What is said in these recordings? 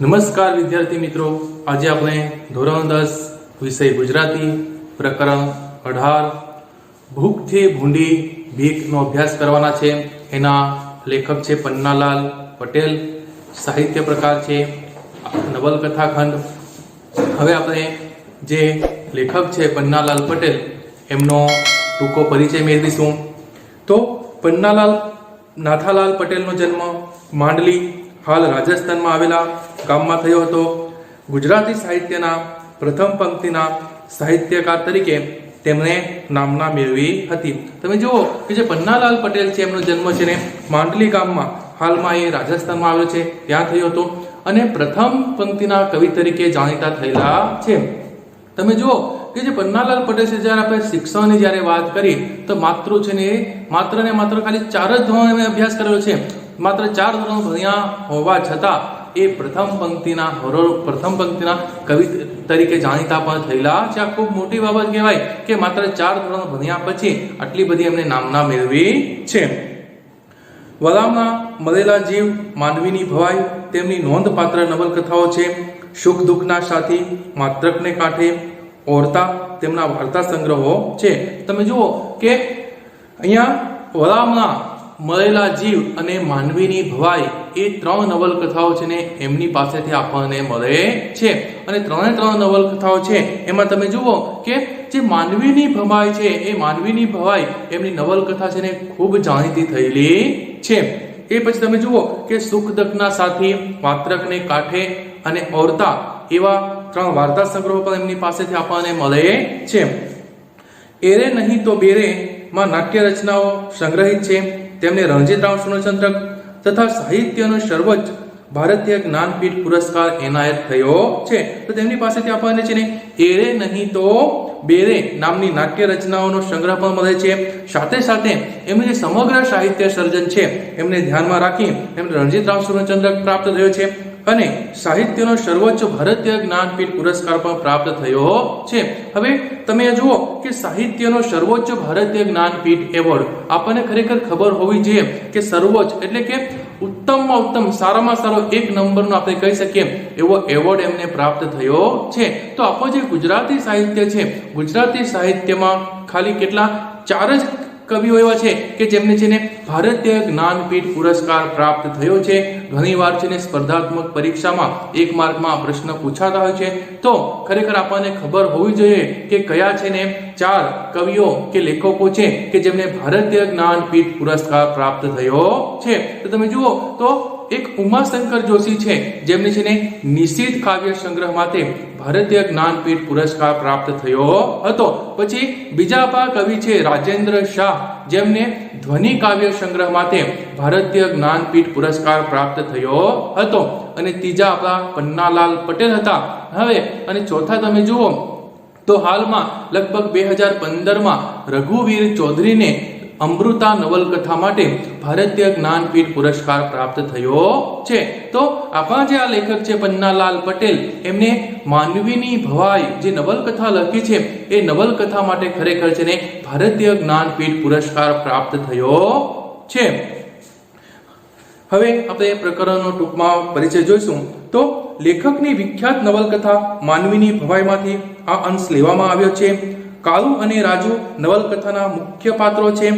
નમસ્કાર વિદ્યાર્થી મિત્રો. આજે આપણે ધોરણ દસ વિષય ગુજરાતી પ્રકરણ અઢાર ભૂખથી ભૂંડી ભીખનો અભ્યાસ કરવાના છે. એના લેખક છે પન્નાલાલ પટેલ. સાહિત્ય પ્રકાર છે નવલકથા ખંડ. હવે આપણે જે લેખક છે પન્નાલાલ પટેલ, એમનો ટૂંકો પરિચય મેળવીશું. તો પન્નાલાલ, નાથાલાલ પટેલનો જન્મ માંડલી હાલ રાજસ્થાનમાં આવેલા ગામમાં થયો હતો. ગુજરાતી સાહિત્યના પ્રથમ પંક્તિના સાહિત્યકાર તરીકે તેમણે નામના મેળવી હતી. તમે જુઓ કે જે પન્નાલાલ પટેલ છે, એમનો જન્મ છે ને માંડલી ગામમાં. હાલમાં એ રાજસ્થાનમાં આવ્યો છે, ત્યાં થયો હતો. અને પ્રથમ પંક્તિના કવિ તરીકે જાણીતા થયેલા છે. તમે જુઓ કે જે પન્નાલાલ પટેલ છે, જ્યારે આપણે શિક્ષણની જ્યારે વાત કરી, તો માત્ર છે ને એ માત્ર ને માત્ર ખાલી ચાર જ ધોરણ અભ્યાસ કરેલો છે. માત્ર ચાર ધોરણ ભણ્યા હોવા છતાં એ પ્રથમ પંક્તિના હરો પ્રથમ પંક્તિના કવિ તરીકે જાણીતા પણ થયેલા. છે આ ખૂબ મોટી બાબત કહેવાય કે માત્ર ચાર ધોરણ ભણ્યા પછી આટલી બધી એમને નામના મેળવી છે. વલામના મળેલા જીવ માનવીની ભવાઈ, તેમની નોંધપાત્ર નવલકથાઓ છે, સુખ દુઃખના સાથી માત્રકને કાંઠે ઓરતા, તેમના વાર્તા સંગ્રહો છે. તમે જુઓ કે અહીંયા વલામના મળેલા જીવ અને માનવીની ભવાઈ એ ત્રણ નવલકથાઓ છે ને એમની પાસેથી આપણને મળે છે. અને ત્રણે ત્રણ નવલકથાઓ છે. એમાં તમે જુઓ કે જે માનવીની ભવાઈ છે, એ માનવીની ભવાઈ એમની નવલકથા છે ને ખૂબ જાણીતી થયેલી છે. એ પછી તમે જુઓ કે સુખ દુઃખના સાથી વાત્રકને કાંઠે અને ઓરતા એવા ત્રણ વાર્તા સંગ્રહો પણ એમની પાસેથી આપણને મળે છે. એરે નહીં તો બેરે માં નાટ્ય રચનાઓ સંગ્રહિત છે. તેમને રણજીતરાવ સુવર્ણચંદ્રક તથા સાહિત્યનો સર્વોચ્ચ ભારતીય જ્ઞાનપીઠ પુરસ્કાર એનાયત થયો છે. તો તેમની પાસેથી આપણને છે ને એરે નહીં તો બેરે નામની નાટ્ય રચનાઓનો સંગ્રહ પણ મળે છે. સાથે સાથે એમનું જે સમગ્ર સાહિત્ય સર્જન છે. એમને ધ્યાનમાં રાખી એમને રણજીતરાવ સુવર્ણચંદ્રક પ્રાપ્ત થયો છે. અને સાહિત્યનો સર્વોચ્ચ ભારતીય જ્ઞાનપીઠ પુરસ્કાર પણ પ્રાપ્ત થયો છે. હવે તમે જુઓ કે સાહિત્યનો સર્વોચ્ચ ભારતીય જ્ઞાનપીઠ એવોર્ડ આપણને ખરેખર ખબર હોવી જોઈએ કે સર્વોચ્ચ એટલે કે ઉત્તમમાં ઉત્તમ, સારામાં સારો એક નંબરનો આપણે કહી શકીએ એવો એવોર્ડ એમને પ્રાપ્ત થયો છે. તો આપણો જે ગુજરાતી સાહિત્ય છે, ગુજરાતી સાહિત્યમાં ખાલી કેટલા? ચાર જ કવિઓ એવા છે કે જેમને છે ને ભારતીય જ્ઞાનપીઠ પુરસ્કાર પ્રાપ્ત થયો છે. ઘણીવાર છે ને સ્પર્ધાત્મક પરીક્ષામાં એક માર્કમાં પ્રશ્ન પૂછાતા હોય છે. તો ખરેખર આપણને ખબર હોવી જોઈએ કે કયા છે ને ચાર કવિઓ કે લેખકો છે કે જેમને ભારતીય જ્ઞાનપીઠ પુરસ્કાર પ્રાપ્ત થયો છે. તો તમે જુઓ, તો એક ઉમાશંકર જોશી છે, જેમને છે ને નિશ્ચિત કાવ્ય સંગ્રહ માટે ભારતીય જ્ઞાનપીઠ પુરસ્કાર પ્રાપ્ત થયો હતો. પછી બીજા આપણા કવિ છે રાજેન્દ્ર શાહ, જેમને ધ્વનિ કાવ્ય સંગ્રહ માટે ભારતીય જ્ઞાનપીઠ પુરસ્કાર પ્રાપ્ત થયો હતો. અને ત્રીજા આપણા પન્નાલાલ પટેલ હતા. હવે, અને ચોથા તમે જુઓ, તો હાલમાં લગભગ બે હજાર પંદરમાં રઘુવીર ચૌધરીને અમૃતા નવલકથા માટે ભારતીય જ્ઞાનપીઠ પુરસ્કાર પ્રાપ્ત થયો છે. તો આપણા જે આ લેખક છે પન્નાલાલ પટેલ, એમને માનવીની ભવાઈ જે નવલકથા લખી છે, એ નવલકથા માટે ખરેખર છે ને ભારતીય જ્ઞાનપીઠ પુરસ્કાર પ્રાપ્ત થયો છે. હવે આપણે પ્રકરણનો ટૂંકમાં પરિચય જોઈશું. તો લેખકની વિખ્યાત નવલકથા માનવીની ભવાઈમાંથી આ અંશ લેવામાં આવ્યો છે. કાલુ અને રાજુ નવલકથાના મુખ્ય પાત્રો છે.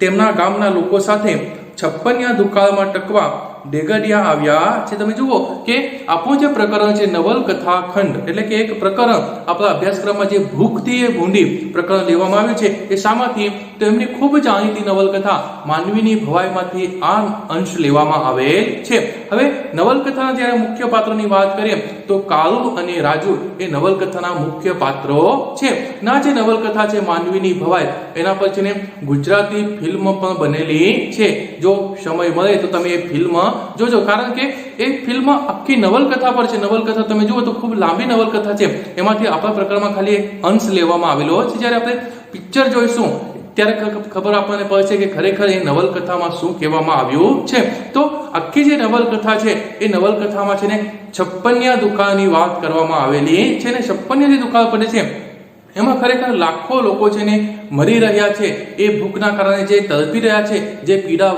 તેમના ગામના લોકો સાથે છપ્પનિયા દુકાળમાં ટકવા ડેગડિયા આવ્યા છે. તમે જુઓ કે આપણું જે પ્રકરણ છે નવલકથા ખંડ, એટલે કે એક પ્રકરણ આપણા અભ્યાસક્રમમાં જે ભૂખથી એ ભૂંડી પ્રકરણ લેવામાં આવ્યું છે, એ શામાંથી તો એમની ખૂબ જાણીતી નવલકથા માનવીની ભવાઈમાંથી આ અંશ લેવામાં આવેલ છે. હવે નવલકથાના જ્યારે મુખ્ય પાત્રોની વાત કરીએ, તો કાળુ અને રાજુ એ નવલકથાના મુખ્ય પાત્રો છે. ના, જે નવલકથા છે માનવીની ભવાઈ, એના પર છે ને ગુજરાતી ફિલ્મ પણ બનેલી છે. જો સમય મળે તો તમે એ ફિલ્મ જોજો. કારણ કે એ ફિલ્મ આખી નવલકથા પર છે. નવલકથા તમે જુઓ તો ખૂબ લાંબી નવલકથા છે. એમાંથી આપણા પ્રકરણમાં ખાલી એક અંશ લેવામાં આવેલો છે. જ્યારે આપણે પિક્ચર જોઈશું, ત્યારે ખબર આપણને પડશે કે ખરેખર એ નવલકથામાં શું કહેવામાં આવ્યું છે. તો આખી જે નવલકથા છે, એ નવલકથામાં છે ને છપ્પનિયા દુકાળની વાત કરવામાં આવેલી છે ને છપ્પનિયા જે દુકાળ પડે છે, એમાં ખરેખર લાખો લોકો છે ને મરી રહ્યા છે. એ ભૂખના કારણે જે તડપી રહ્યા છે, જે પીડા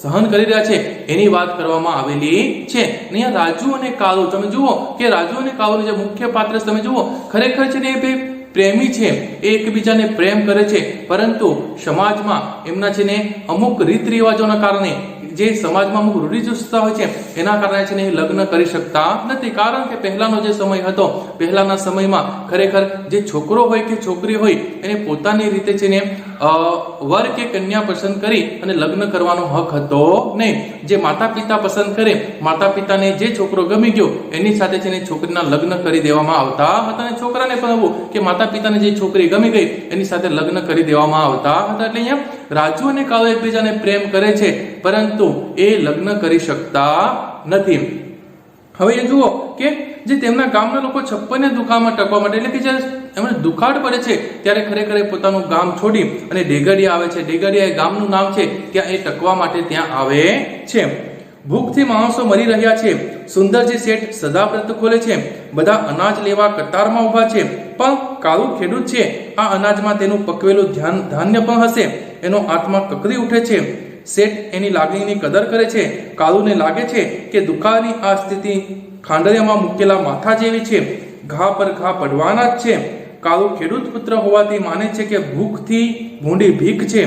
સહન કરી રહ્યા છે, એની વાત કરવામાં આવેલી છે. અહીંયા રાજુ અને કાળુ, તમે જુઓ કે રાજુ અને કાળુનું જે મુખ્ય પાત્ર તમે જુઓ, ખરેખર છે ને એ પ્રેમી છે, એ એકબીજાને પ્રેમ કરે છે. પરંતુ સમાજમાં એમના છે ને અમુક રીત રિવાજોના કારણે, જે સમાજમાં અમુક રૂઢિચુસ્તતા હોય છે, એના કારણે છે ને એ લગ્ન કરી શકતા નથી. કારણ કે પહેલાનો જે સમય હતો, પહેલાના સમયમાં ખરેખર જે છોકરો હોય કે છોકરી હોય, એને પોતાની રીતે છે ને વર કે કન્યા પસંદ કરી અને લગ્ન કરવાનો હક હતો નહીં. જે માતા પિતા પસંદ કરે માતા પિતાને જે છોકરો ગમી ગયો, એની સાથે છે છોકરીના લગ્ન કરી દેવામાં આવતા હતા. અને છોકરાને પણ એવું કે માતા પિતાને જે છોકરી ગમી ગઈ, એની સાથે લગ્ન કરી દેવામાં આવતા હતા. એટલે અહીંયા રાજુ અને કાળો એકબીજાને પ્રેમ કરે છે, પરંતુ એ લગ્ન કરી શકતા નથી. હવે એ જુઓ કે જે તેમના ગામના લોકો છપ્પને દુકાળમાં ટકવા માટે, એટલે કે જ્યારે એમને દુખાડ પડે છે ત્યારે ખરેખર એ પોતાનું ગામ છોડી અને ડેગડિયા આવે છે. ડેગડિયા એ ગામનું નામ છે. ત્યાં એ ટકવા માટે ત્યાં આવે છે. ભૂખથી માણસો મરી રહ્યા છે. સુંદરજી શેઠ સદાવ્રત ખોલે છે. બધા અનાજ લેવા કતારમાં ઊભા છે. પણ કાળુ ખેડૂત છે. આ અનાજમાં તેનું પકવેલું ધ્યાન ધાન્ય પણ હશે. એનો આત્મા કકરી ઉઠે છે. શેઠ એની લાગણીની કદર કરે છે. કાળુને લાગે છે કે દુકાળની આ સ્થિતિ ખાંડરિયામાં મૂકેલા માથા જેવી છે. ઘા પર ઘા પડવાના જ છે. કાળુ ખેડૂત પુત્ર હોવાથી માને છે કે ભૂખથી ભૂંડી ભીખ છે.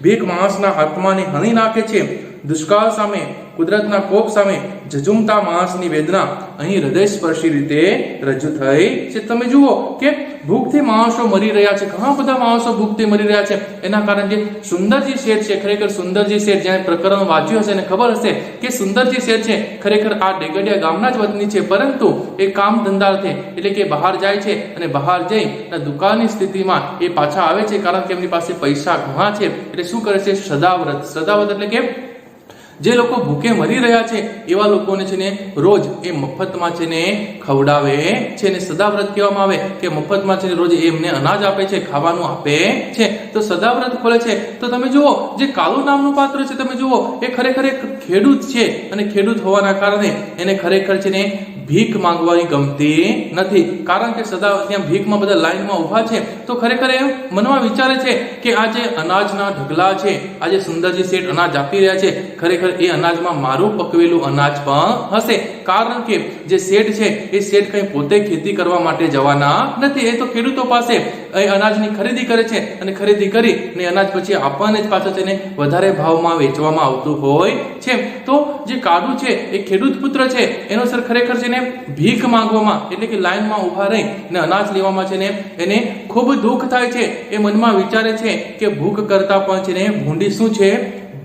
ભીખ માણસના આત્માને હણી નાખે છે. દુષ્કાળ સામે કુદરતના કોપ સામે ઝઝુમતા માણસની વેદના અહીં હૃદયસ્પર્શી રીતે રજૂ થઈ છે. તમે જુઓ કે ભૂખથી માણસો મરી રહ્યા છે. ઘણા બધા માણસો ભૂખથી મરી રહ્યા છે. એના કારણે જે સુંદરજી શેઠ છે. ખરેખર સુંદરજી શેઠ જ્યાં પ્રકરણ વાંચ્યું હશે ને ખબર હશે કે સુંદરજી શેઠ છે. ખરેખર આ ડેગડિયા ગામના જ વતની છે. પરંતુ એ કામ ધંધાર્થે એટલે કે બહાર જાય છે અને બહાર જઈ દુકાનની સ્થિતિમાં એ પાછા આવે છે. કારણ કે એમની પાસે પૈસા ઘણા છે. એટલે શું કરે છે? સદાવ્રત. સદાવ્રત એટલે કે જે લોકો ભૂખે મરી રહ્યા છે, એવા લોકોને છે ને રોજ એ મફતમાં છે ને ખવડાવે છે ને સદાવ્રત કહેવામાં આવે કે મફતમાં છે ને રોજ એમને અનાજ આપે છે, ખાવાનું આપે છે. તો સદાવ્રત ખોલે છે. તો તમે જુઓ, જે કાલુ નામનું પાત્ર છે, તમે જુઓ, એ ખરેખર એક ખેડૂત છે. અને ખેડૂત હોવાના કારણે એને ખરેખર છે ને ભીખ માંગવાની ગમતી નથી. કારણ કે સદા ત્યાં ભીખમાં બધા લાઈનમાં ઊભા છે. તો ખરેખર એ મનમાં વિચારે છે કે આ જે અનાજના ઢગલા છે, આ જે સુંદરજી શેઠ અનાજ આપી રહ્યા છે, ખરેખર એ અનાજમાં મારું પકવેલું અનાજ પણ હશે. કારણ કે જે શેઠ છે, એ શેઠ કંઈ પોતે ખેતી કરવા માટે જવાના નથી. એ તો ખેડૂતો પાસે એ અનાજની ખરીદી કરે છે અને ખરીદી કરી ને અનાજ પછી આપવાને જ પાછો તેને વધારે ભાવમાં વેચવામાં આવતું હોય છે. તો જે કાળુ છે, એ ખેડૂત પુત્ર છે, એનો સર ખરેખર છે ને ભીખ માંગવામાં, એટલે કે લાઇનમાં ઊભા રહી ને અનાજ લેવામાં છે ને એને ખૂબ દુઃખ થાય છે. એ મનમાં વિચારે છે કે ભૂખ કરતા પણ છે ને ભૂંડી શું છે?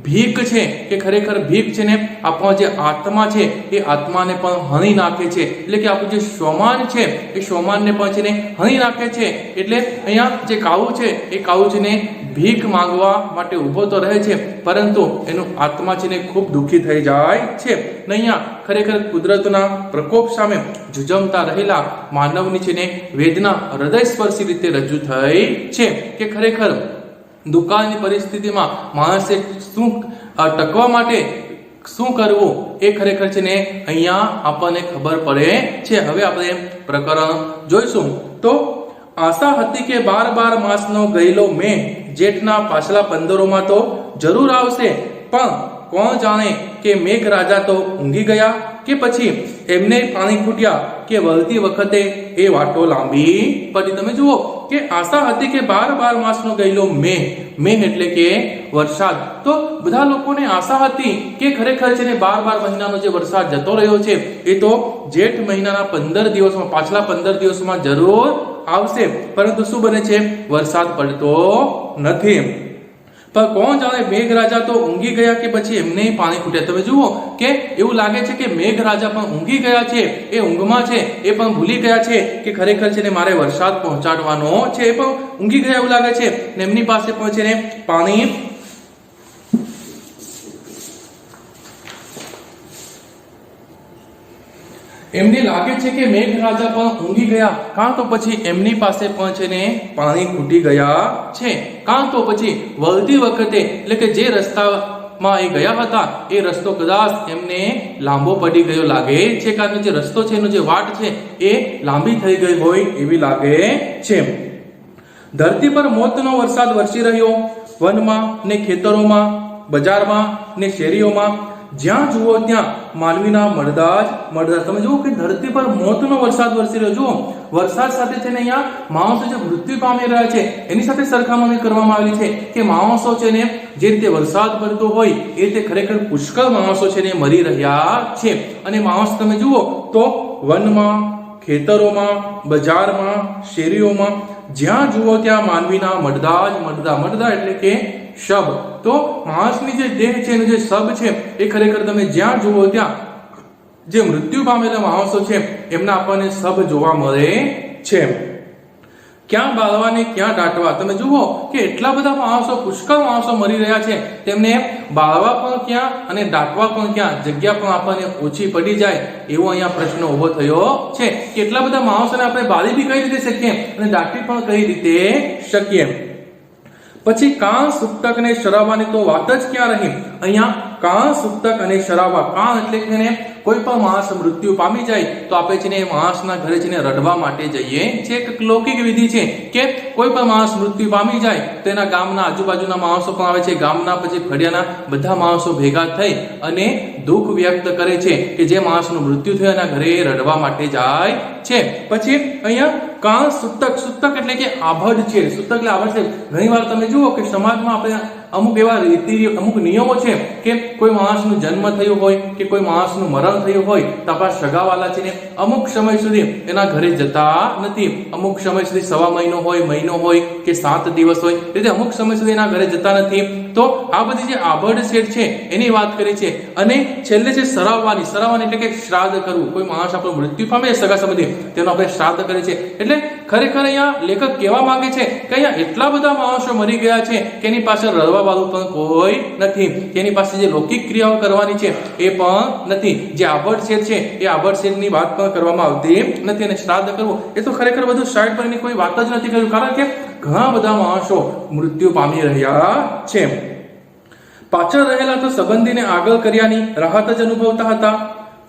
ભીખ છે કે ખરેખર ભીખ છે ને આપણો જે આત્મા છે, એ આત્માને પણ હણી નાખે છે. એટલે કે આપણું જે સ્વમાન છે, એ સ્વમાનને પણ છે ને હણી નાખે છે. એટલે અહીંયા જે કાવું છે, એ કાવું છે ને ભીખ માંગવા માટે ઊભો તો રહે છે, પરંતુ એનું આત્મા છે ને ખૂબ દુઃખી થઈ જાય છે. ને અહીંયા ખરેખર કુદરતના પ્રકોપ સામે જુજમતા રહેલા માનવની છે ને વેદના હૃદયસ્પર્શી રીતે રજૂ થઈ છે કે ખરેખર દુકાળની પરિસ્થિતિમાં માણસે શું ટકવા માટે શું કરવું એ ખરેખર છે ને અહીંયા આપણને ખબર પડે છે. હવે આપણે પ્રકરણ જોઈશું. તો આશા હતી કે બાર બાર માસનો ગયેલો મે જેઠના પાછલા પંદરોમાં તો જરૂર આવશે, પણ કોણ જાણે કે મેઘ રાજા તો ઊંઘી ગયા? કે પછી એમને પાણી ખૂટ્યા કે વળતી વખતે એ વાટો લાંબી પડી. તમે જુઓ કે આશા હતી કે બાર બાર માસનો ગયેલો મે મે એટલે કે વરસાદ. તો બધા લોકોને આશા હતી કે ખરેખર છે ને બાર બાર મહિનાનો જે વરસાદ જતો રહ્યો છે, એ તો જેઠ મહિનાના પંદર દિવસમાં, પાછલા પંદર દિવસમાં જરૂર આવશે. પરંતુ શું બને છે? વરસાદ પડતો નથી. પણ કોણ જાણે મેઘરાજા તો ઊંઘી ગયા કે પછી એમને પાણી ખૂટ્યા? તમે જુઓ કે એવું લાગે છે કે મેઘરાજા પણ ઊંઘી ગયા છે, એ ઊંઘમાં છે, એ પણ ભૂલી ગયા છે કે ખરેખર છે ને મારે વરસાદ પહોંચાડવાનો છે. એ પણ ઊંઘી ગયા એવું લાગે છે ને એમની પાસે પણ છે ને પાણી એમને લાગે છે કે મેઘરાજા પણ ઊંઘી ગયા. કાં તો પછી એમની પાસે પણ છે ને પાણી ખૂટી ગયા છે. કાં તો પછી વળતી વખતે, એટલે કે જે રસ્તામાં એ ગયા હતા, એ રસ્તો કદાચ એમને લાંબો પડી ગયો લાગે છે. કારણ કે જે રસ્તો છે, એનો જે વાટ છે, એ લાંબી થઈ ગઈ હોય એવી લાગે છે. ધરતી પર મોતનો વરસાદ વરસી રહ્યો. વનમાં ને ખેતરોમાં, બજારમાં ને શેરીઓમાં જ્યાં જુઓ ત્યાં માનવીના મળદા જ મળદા તમે જુઓ કે ધરતી પર મોતનો વરસાદ વરસી રહ્યો. જુઓ, વરસાદ સાથે છે ને અહીંયા માણસો જે મૃત્યુ પામી રહ્યા છે, એની સાથે સરખામણી કરવામાં આવેલી છે કે માણસો છે ને જે રીતે વરસાદ પડતો હોય, એ રીતે ખરેખર પુષ્કળ માણસો છે ને મરી રહ્યા છે. અને માણસ તમે જુઓ તો વનમાં, ખેતરોમાં, બજારમાં, શેરીઓમાં, જ્યાં જુઓ ત્યાં માનવીના મડદા જ મડદા મડદા એટલે કે શબ. તો માણસની જે દેહ છે એનું જે શબ છે, એ ખરેખર તમે જ્યાં જુઓ ત્યાં જે મૃત્યુ પામેલા માણસો છે, એમના આપણને શબ જોવા મળે છે. ક્યાં બાળવા ને ક્યાં દાટવા? તમે જુઓ કે એટલા બધા માણસો, પુષ્કળ માણસો મરી રહ્યા છે. તેમને બાળવા પણ ક્યાં અને દાટવા પણ ક્યાં? જગ્યા પણ આપણને ઓછી પડી જાય એવો અહીંયા પ્રશ્ન ઊભો થયો છે. કે એટલા બધા માણસોને આપણે બાળી બી કઈ રીતે શકીએ અને દાટી પણ કઈ રીતે શકીએ? પછી કાં સુક્તક અને શરાબાની તો વાત જ ક્યાં રહી? અહીંયા કાં સુક્તક અને શરાબા કાં એટલે કે કોઈ પણ માણસ મૃત્યુ પામી જાય તો આપણે છે ને એ માણસના ઘરે છે ને રડવા માટે જઈએ. છે એક લૌકિક વિધિ છે કે કોઈ પણ માણસ મૃત્યુ પામી જાય તો એના ગામના આજુબાજુના માણસો પણ આવે છે. ગામના પછી ફળિયાના બધા માણસો ભેગા થઈ અને દુઃખ વ્યક્ત કરે છે કે જે માણસનું મૃત્યુ થયું એના ઘરે રડવા માટે જાય છે. પછી અહીંયા કાં સૂતક, સુતક એટલે કે આભડ છે. સુતક એટલે આભડ છે. ઘણીવાર તમે જુઓ કે સમાજમાં આપણે અમુક એવા રીતિ, અમુક નિયમો છે કે કોઈ માણસનું જન્મ થયો હોય કે કોઈ માણસનું મરણ થયું હોય તો આપણા સગાવાલા છે ને અમુક સમય સુધી એના ઘરે જતા નથી. અમુક સમય સુધી સવા મહિનો હોય મહિનો હોય કે સાત દિવસ હોય એટલે અમુક સમય સુધી એના ઘરે જતા નથી. તો આ બધી જે આભડ શેઠ છે, એની વાત કરી છે. અને છેલ્લે છે સરાવવાની. સરાવવાની એટલે કે શ્રાદ્ધ કરવું. કોઈ માણસ આપણું મૃત્યુ પામે સગા સંબંધી. તેનો આપણે શ્રાદ્ધ કરે છે એટલે ખરેખર અહીંયા લેખક કહેવા માંગે છે કે અહીંયા એટલા બધા માણસો મરી ગયા છે કે એની પાસે રડવા વાળું પણ કોઈ નથી. કે એની પાસે જે લૌકિક ક્રિયાઓ કરવાની છે એ પણ નથી. જે આભડ છે, એ આભડ વાત પણ કરવામાં આવતી નથી અને શ્રાદ્ધ કરવું, એ તો ખરેખર બધું સાઈડ પર કોઈ વાત જ નથી કર્યું. કારણ કે ઘણા બધા માણસો મૃત્યુ પામી રહ્યા છે પાછળ રહેલા તો સંબંધીને આગળ કર્યાની રાહત જ અનુભવતા હતા,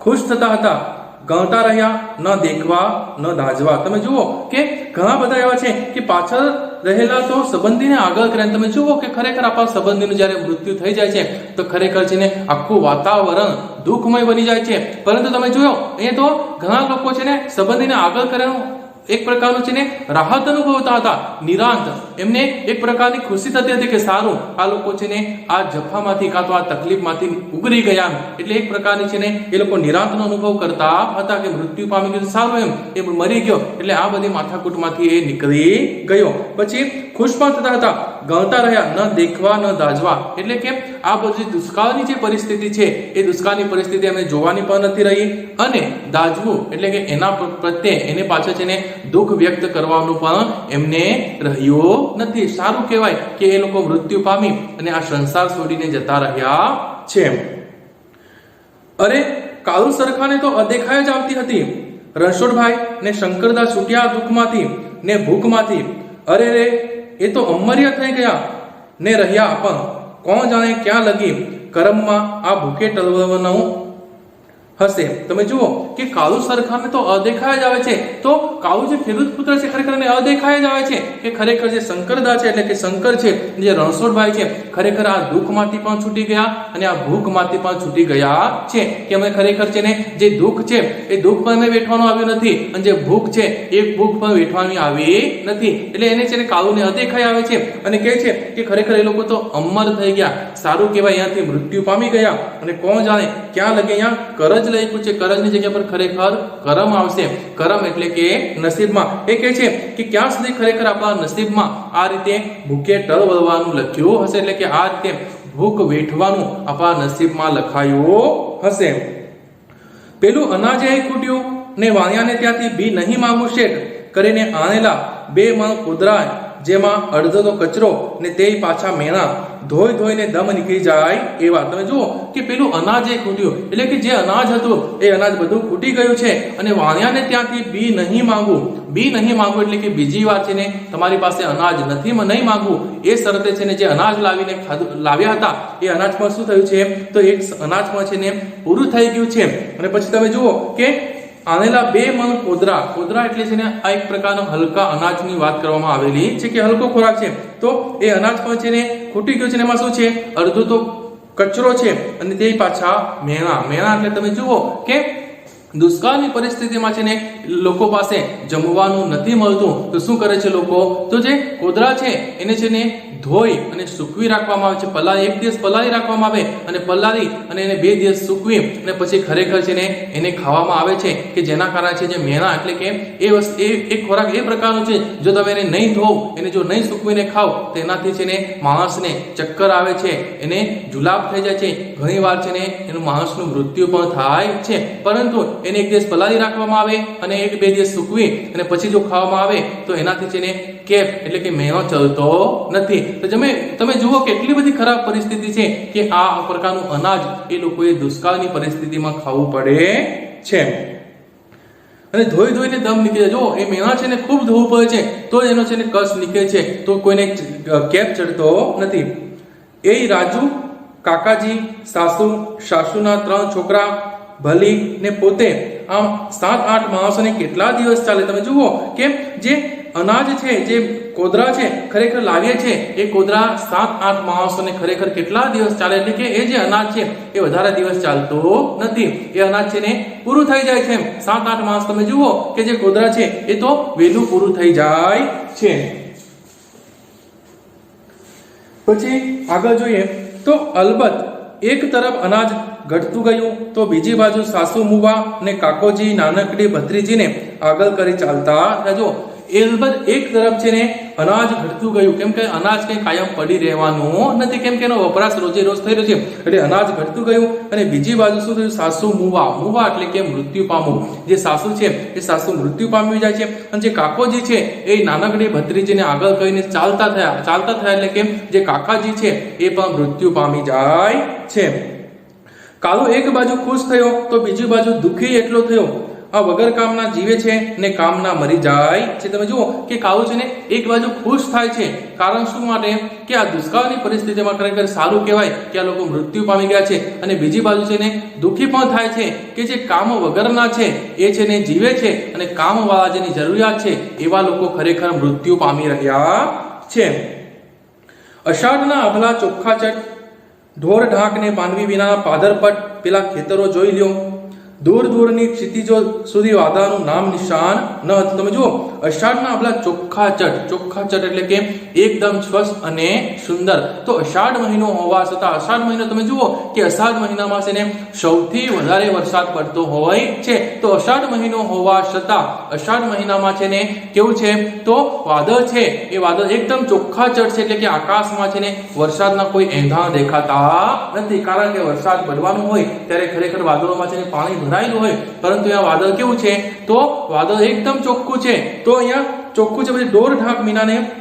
ખુશ થતા હતા. ગણતા રહ્યા, ન દેખવા, ન દાજવા. તમે જુઓ કે ઘણા બધા એવા છે કે પાછળ રહેલા તો સંબંધીને આગળ કર્યા. તમે જુઓ કે ખરેખર આપણા સંબંધીનું જ્યારે મૃત્યુ થઈ જાય છે, તો ખરેખર છે ને આખું વાતાવરણ દુઃખમય બની જાય છે. પરંતુ તમે જોયો અહીંયા તો ઘણા લોકો છે ને સંબંધીને આગળ કર્યાનું એક પ્રકારનું છે ને રાહત અનુભવતા હતા, નિરાંત. એમને એક પ્રકારની ખુશી થતી હતી કે સારું, આ લોકો છે ને આ જફામાંથી કાં તો આ તકલીફમાંથી ઉગરી ગયા એટલે એક પ્રકારની છે ને એ લોકો નિરાંતનો અનુભવ કરતા હતા કે મૃત્યુ પામી ગયું સારું એમ. એ મરી ગયો. એટલે આ બધી માથાકૂટમાંથી એ નીકળી ગયો. પછી ખુશ પણ થતા હતા, ગણતા રહ્યા, ન દેખવા, ન દાજવા. એટલે કે આ બધી દુષ્કાળની જે પરિસ્થિતિ છે, એ દુષ્કાળની પરિસ્થિતિ એમને જોવાની પણ નથી રહી અને દાજવું એટલે કે એના પ્રત્યે એને પાછળ છે ને દુઃખ વ્યક્ત કરવાનું પણ એમને રહ્યું નથી. સારું કહેવાય કે એ લોકો મૃત્યુ પામી અને આ સંસાર છોડીને જતા રહ્યા છે. અરે, કાળુ સરખાને તો અદેખાય જ આવતી હતી. રણછોડભાઈ ને શંકરદા છૂટ્યા દુઃખમાંથી ને ભૂખમાંથી. અરે રે, એ તો અમર્યા થઈ ગયા ને રહ્યા પણ. કોણ જાણે ક્યાં લગી કરમમાં આ ભૂખે ટળવવાનું હશે. તમે જુઓ કે કાળુ સરખાને તો અદેખાય જ આવે છે. તો કાળુ જે ખેડૂત પુત્ર છે, ખરેખર એને અદેખાય જ આવે છે કે ખરેખર જે શંકરદા છે એટલે કે શંકર છે, જે રણછોડભાઈ છે, ખરેખર આ દુઃખમાંથી પણ છૂટી ગયા અને આ ભૂખમાંથી પણ છૂટી ગયા છે કે અમે ખરેખર છે ને જે દુઃખ છે, એ દુઃખ પણ અમે વેઠવાનું આવ્યું નથી અને જે ભૂખ છે, એ ભૂખ પણ વેઠવાની આવી નથી. એટલે એને છે ને કાળુને અદેખાય આવે છે અને કહે છે કે ખરેખર એ લોકો તો અમર થઈ ગયા. સારું કહેવાય, અહીંયાથી મૃત્યુ પામી ગયા. અને કોણ જાણે ક્યાં લગે, અહીંયા કરજ લખ્યું છે. કરજની જગ્યા પર ખરેખર કરમ આવશે. કરમ એટલે કે નસીબમાં. એ કહે છે કે ક્યાં સુધી ખરેખર આપણા નસીબમાં આ રીતે ભૂખે ટળ વળવાનું લખ્યું હશે? એટલે કે આ રીતે ભૂખ વેઠવાનું આપણા નસીબમાં લખાયું હશે. પેલું અનાજ એ ખૂટ્યું ને વાણિયાને ત્યાંથી બી નહીં માગું શેઠ. કરીને આણેલા બે મણ કુદરા જેમાં અડધો કચરો ને તે પાછા મેણા ધોઈ ધોઈને દમ નીકળી જાય એવા. તમે જુઓ કે પેલું અનાજ એ ખૂટ્યું એટલે કે જે અનાજ હતું, એ અનાજ બધું ખૂટી ગયું છે. અને વાણિયાને ત્યાંથી બી નહીં માંગવું. બી નહીં માંગવું એટલે કે બીજી વાર છે ને તમારી પાસે અનાજ નથી નહીં માંગવું. એ શરતે છે ને જે અનાજ લાવીને લાવ્યા હતા, એ અનાજ પણ શું થયું છે? તો એક અનાજ પણ છે ને પૂરું થઈ ગયું છે. અને પછી તમે જુઓ કે આનેલા બે મણ કોદરા કોદરા એટલે છે ને આ એક પ્રકારનો હલકા અનાજની વાત કરવામાં આવેલી છે કે હલકો ખોરાક છે. તો એ અનાજ પણ છે ને ખૂટી ગયું છે ને એમાં શું છે? અડધું તો કચરો છે અને તે પાછા મેણા. મેણા એટલે તમે જુઓ કે દુષ્કાળની પરિસ્થિતિમાં છે ને લોકો પાસે જમવાનું નથી મળતું, તો શું કરે છે લોકો? તો જે કોદરા છે, એને છે ને ધોઈ અને સૂકવી રાખવામાં આવે છે. પલાળી, એક દિવસ પલાળી રાખવામાં આવે અને પલાળી અને એને બે દિવસ સૂકવી અને પછી ખરેખર છે ને એને ખાવામાં આવે છે કે જેના કારણે છે જે મેણા એટલે કે એ વસ્તુ, એ ખોરાક એ પ્રકારનો છે જો તમે એને નહીં ધોવ, એને જો નહીં સૂકવીને ખાવ તો એનાથી છે ને માણસને ચક્કર આવે છે, એને જુલાબ થઈ જાય છે. ઘણી વાર છે ને એનું માણસનું મૃત્યુ પણ થાય છે. પરંતુ એને એક દિવસ પલાળી રાખવામાં આવે અને એક બે દિવસ સૂકવી અને પછી જો ખાવામાં આવે તો એનાથી છે ને કેપ એટલે કે મેણો ચલતો નથી. તો તમે તમે જુઓ કેટલી બધી ખરાબ પરિસ્થિતિ છે કે આ પ્રકારનું અનાજ એ લોકોએ દુષ્કાળની પરિસ્થિતિમાં ખાવું પડે છે. અને ધોઈ ધોઈને દમ નીકળે જો એ મેણા છે ને ખૂબ ધોવું પડે છે, તો એનો છે ને કસ નીકળે છે, તો કોઈને કેપ ચડતો નથી. એ રાજુ, કાકાજી, સાસુ, સાસુના ત્રણ છોકરા ભલી ને પોતે આમ સાત, આઠ માણસોને કેટલા દિવસ ચાલે? તમે જુઓ કે જે અનાજ છે, જે કોદરા છે, ખરેખર લાવીએ છે, એ કોદરા સાત, આઠ માણસોને ખરેખર કેટલા દિવસ ચાલે? એટલે કે એ જે અનાજ છે, એ વધારે દિવસ ચાલતો નથી. એ અનાજ છે ને પૂરું થઈ જાય છે સાત, આઠ માણસ તમે જુઓ કે જે કોદરા છે, એ તો વહેલું પૂરું થઈ જાય છે. પછી આગળ જોઈએ તો અલબત્ત એક તરફ અનાજ ઘટતું ગયું, તો બીજી બાજુ સાસુ મુવા ને કાકોજી, નાનકડી ભત્રીજીને આગળ કરી ચાલતા રહેજો. અલબત્ત એક તરફ છે ને અનાજ ઘટતું ગયું. કેમ કે અનાજ કંઈ કાયમ પડી રહેવાનું નથી. કેમ કે એનો વપરાશ રોજે રોજ થઈ રહ્યો છે. એટલે અનાજ ઘટતું ગયું અને બીજી બાજુ શું થયું? સાસુ મુવા. મુવા એટલે કે મૃત્યુ પામવું. જે સાસુ છે, એ સાસુ મૃત્યુ પામી જાય છે. અને જે કાકોજી છે, એ નાનકડી ભત્રીજીને આગળ કહીને ચાલતા થયા. ચાલતા થયા એટલે કે જે કાકાજી છે, એ પણ મૃત્યુ પામી જાય છે. કાળુ એક બાજુ ખુશ થયો તો બીજી બાજુ દુઃખી એટલો થયો. આ વગર કામના જીવે છે ને કામના મરી જાય છે. તમે જુઓ કે કાઉ છે ને એક બાજુ ખુશ થાય છે. કારણ શું માટે? કે આ દુષ્કાળની પરિસ્થિતિમાં ખરેખર સારું કહેવાય કે આ લોકો મૃત્યુ પામી ગયા છે. અને બીજી બાજુ છે ને દુઃખી પણ થાય છે કે જે કામ વગરના છે, એ છે ને જીવે છે અને કામવાળા જેની જરૂરિયાત છે, એવા લોકો ખરેખર મૃત્યુ પામી રહ્યા છે. અષાઢના અભલા ચોખ્ખા ચટ, ઢોર ઢાંકને માનવી વિનાના પાદરપટ પેલા ખેતરો જોઈ લ્યો. દૂર દૂરની ક્ષિતિજો સુધી વાદાનું નામ નિશાન ન હતું. તમે જુઓ અષાઢના આપણા ચોખ્ખા ચટ ચોખ્ખા ચટ એટલે કે એકદમ સ્વસ્થ અને સુંદર. તો અષાઢ મહિનો હોવા છતાં, અષાઢ મહિનો તમે જુઓ કે અષાઢ મહિનામાં છે ને સૌથી વધારે વરસાદ પડતો હોય છે. તો અષાઢ મહિનો હોવા છતાં, અષાઢ મહિનામાં છે ને કેવું છે? તો વાદળ છે. એ વાદળ એકદમ ચોખ્ખા ચટ છે એટલે કે આકાશમાં છે ને વરસાદના કોઈ એંધાણ દેખાતા નથી. કારણ કે વરસાદ પડવાનું હોય, ત્યારે ખરેખર વાદળોમાં છે ને પાણી ભરાયેલું હોય. પરંતુ આ વાદળ કેવું છે? તો વાદળ એકદમ ચોખ્ખું છે. તો અહીંયા ચોખ્ખું છે, પછી ઢોર ઢાક મીનાને,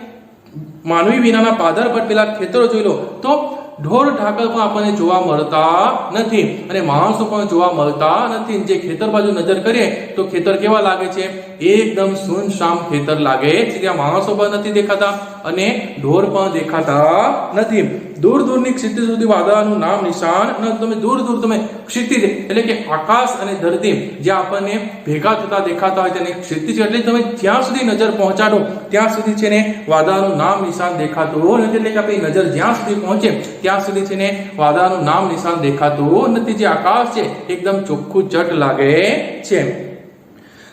માનવી વિનાના પાદર પર પેલા ખેતરો જોઈ લો, તો ઢોર ઢાકર પણ આપણને જોવા મળતા નથી. અને માણસો પણ જોવા મળતા નથી. જે ખેતર બાજુ નજર કરીએ, તો ખેતર કેવા લાગે છે? એકદમ સુનસામ ખેતર લાગે છે. ત્યાં માણસો પણ નથી દેખાતા અને ઢોર પણ દેખાતા નથી. દૂર દૂરની ક્ષિતિજ સુધી વાદળાનું નામ નિશાન તમે દૂર દૂર તમે ક્ષિતિજ એટલે કે આકાશ અને ધરતી જ્યાં આપણને ભેગા થતા દેખાતા હોય તેને ક્ષિતિજ એટલે તમે જ્યાં સુધી નજર પહોંચાડો, ત્યાં સુધી છે ને વાદળાનું નામ નિશાન દેખાતું નથી. એટલે કે આપણી નજર જ્યાં સુધી પહોંચે, ત્યાં સુધી છે ને વાદળાનું નામ નિશાન દેખાતું નથી. જે આકાશ છે, એકદમ ચોખ્ખું ચટ લાગે છે.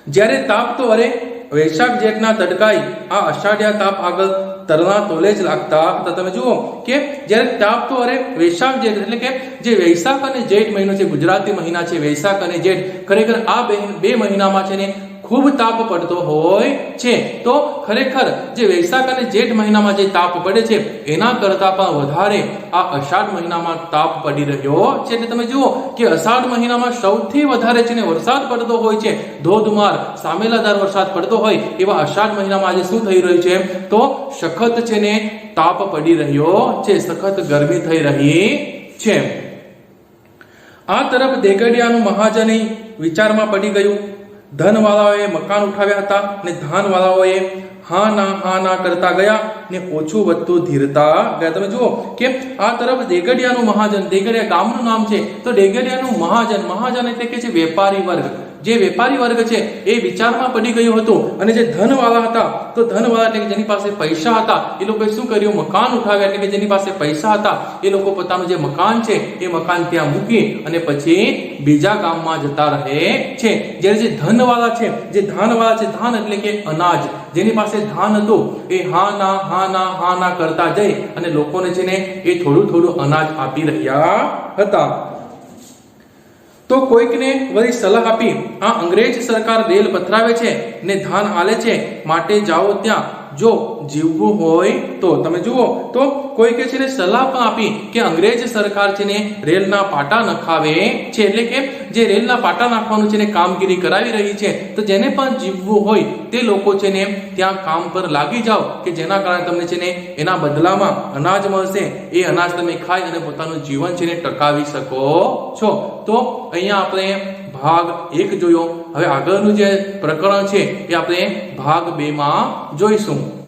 જ્યારે તાપ તો અરે વૈશાખ જેઠના તડકાઈ આ અષાઢિયા તાપ આગળ તરના તોલે જ લાગતા. તમે જુઓ કે જ્યારે તાપ તો અરે વૈશાખ જેઠ, એટલે કે જે વૈશાખ અને જેઠ મહિનો છે, ગુજરાતી મહિના છે, વૈશાખ અને જેઠ ખરેખર આ બે મહિનામાં છે ને ખૂબ તાપ પડતો હોય છે. તો ખરેખર જે વૈશાખ અને જેઠ મહિનામાં જે તાપ પડે છે, એના કરતા પણ વધારે આ અષાઢ મહિનામાં તાપ પડી રહ્યો છે. એટલે તમે જુઓ કે અષાઢ મહિનામાં સૌથી વધારે છે ને વરસાદ પડતો હોય છે, ધોધમાર સામેલાદાર વરસાદ પડતો હોય, એવા અષાઢ મહિનામાં આજે શું થઈ રહ્યું છે? તો સખત છે ને તાપ પડી રહ્યો છે, સખત ગરમી થઈ રહી છે. આ તરફ દેગડિયાનું મહાજની વિચારમાં પડી ગયું. ધનવાળાઓએ મકાન ઉઠાવ્યા હતા ને ધાનવાળાઓએ હા ના હા ના કરતા ગયા ને ઓછું વધતું ધીરતા ગયા. તમે જુઓ કે આ તરફ દેગડિયાનું મહાજન, દેગડિયા ગામનું નામ છે. તો દેગડિયાનું મહાજન મહાજન એટલે કે છે વેપારી વર્ગ. જે વેપારી વર્ગ છે, એ વિચારમાં પડી ગયો હતો. અને જે ધનવાળા હતા, તો ધનવાળા એટલે કે જેની પાસે પૈસા હતા, એ લોકોએ શું કર્યું? મકાન ઉઠાવ્યા એટલે કે જેની પાસે પૈસા હતા, એ લોકો પોતાનું જે મકાન છે, એ મકાન ત્યાં મૂકી અને પછી બીજા ગામમાં જતા રહે છે. જ્યારે જે ધનવાળા છે, જે ધાનવાળા છે, ધાન એટલે કે અનાજ, જેની પાસે ધાન હતું, એ હા ના હા ના હા ના કરતા જઈ અને લોકોને છે ને એ થોડું થોડું અનાજ આપી રહ્યા હતા. તો કોઈકને વળી સલાહ આપી આ અંગ્રેજ સરકાર રેલ પથરાવે છે ને ધાન આલે છે, માટે જાઓ ત્યાં. જો જીવવું હોય તો, તમે જુઓ, તો કોઈ કે છે ને સલાહ પણ આપી કે અંગ્રેજ સરકાર છે ને રેલના પાટા નખાવે છે. એટલે કે જે રેલના પાટા નાખવાનું છે ને કામગીરી કરાવી રહી છે, તો જેને પણ જીવવું હોય તે લોકો છે ને ત્યાં કામ પર લાગી જાઓ કે જેના કારણે તમને છે ને એના બદલામાં અનાજ મળશે. એ અનાજ તમે ખાઈ અને પોતાનું જીવન છે ને ટકાવી શકો છો. તો અહીંયા આપણે ભાગ એક જોયો. હવે આગળનું જે પ્રકરણ છે એ આપણે ભાગ બે માં જોઈશું.